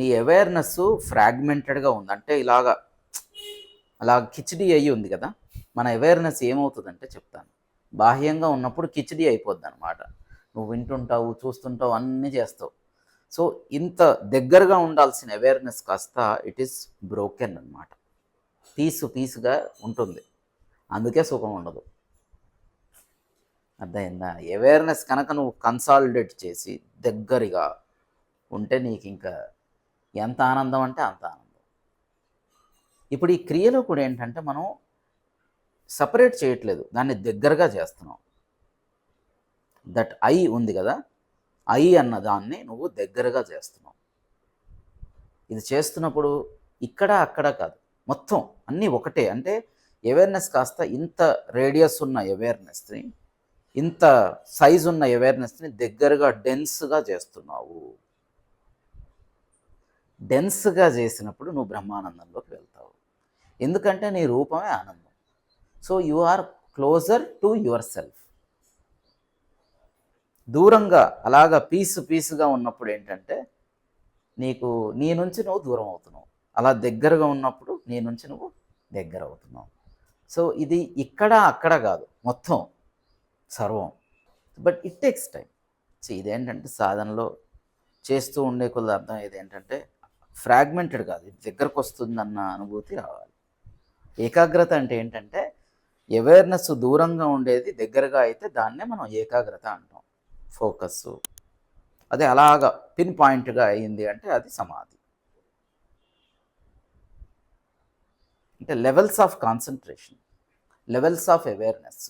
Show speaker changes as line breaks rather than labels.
నీ అవేర్నెస్ ఫ్రాగ్మెంటెడ్గా ఉంది. అంటే ఇలాగా అలా కిచిడి అయ్యి ఉంది కదా. మన అవేర్నెస్ ఏమవుతుందంటే చెప్తాను. బాహ్యంగా ఉన్నప్పుడు కిచిడి అయిపోద్ది అనమాట నువ్వు వింటుంటావు చూస్తుంటావు అన్నీ చేస్తావు. సో ఇంత దగ్గరగా ఉండాల్సిన అవేర్నెస్ కాస్త ఇట్ ఈస్ బ్రోకెన్ అనమాట పీసు పీసుగా ఉంటుంది. అందుకే సుఖం ఉండదు. అర్థమైందా? అవేర్నెస్ కనుక నువ్వు కన్సాలిడేట్ చేసి దగ్గరగా ఉంటే నీకు ఇంకా ఎంత ఆనందం అంటే అంత ఆనందం. ఇప్పుడు ఈ క్రియలో కూడా ఏంటంటే మనం సపరేట్ చేయట్లేదు దాన్ని దగ్గరగా చేస్తున్నాం. దట్ ఐ ఉంది కదా ఐ అన్న దాన్ని నువ్వు దగ్గరగా చేస్తున్నావు. ఇది చేస్తున్నప్పుడు ఇక్కడ అక్కడ కాదు మొత్తం అన్నీ ఒకటే. అంటే అవేర్నెస్ కాస్త ఇంత రేడియస్ ఉన్న అవేర్నెస్ని ఇంత సైజ్ ఉన్న అవేర్నెస్ని దగ్గరగా డెన్స్గా చేస్తున్నావు. డెన్స్గా చేసినప్పుడు నువ్వు బ్రహ్మానందంలోకి వెళ్తావు. ఎందుకంటే నీ రూపమే ఆనందం. So you are closer to your self. దూరంగా అలాగా పీసు పీసుగా ఉన్నప్పుడు ఏంటంటే నీకు నీ నుంచి నువ్వు దూరం అవుతున్నావు. అలా దగ్గరగా ఉన్నప్పుడు నీ నుంచి నువ్వు దగ్గర అవుతున్నావు. సో ఇది ఇక్కడ అక్కడ కాదు. మొత్తం సర్వం. But it takes time so ఇదేంటంటే సాధనలో చేస్తూ ఉండే కొద్ది అర్థం ఇది ఏంటంటే ఫ్రాగ్మెంటెడ్ కాదు ఇది దగ్గరకు వస్తుందన్న అనుభూతి రావాలి. ఏకాగ్రత అంటే ఏంటంటే అవేర్నెస్ దూరంగా ఉండేది దగ్గరగా అయితే దాన్నే మనం ఏకాగ్రత అంటాం. ఫోకస్ అదే అలాగా పిన్ పాయింట్గా అయింది అంటే అది సమాధి. అంటే levels of concentration levels of awareness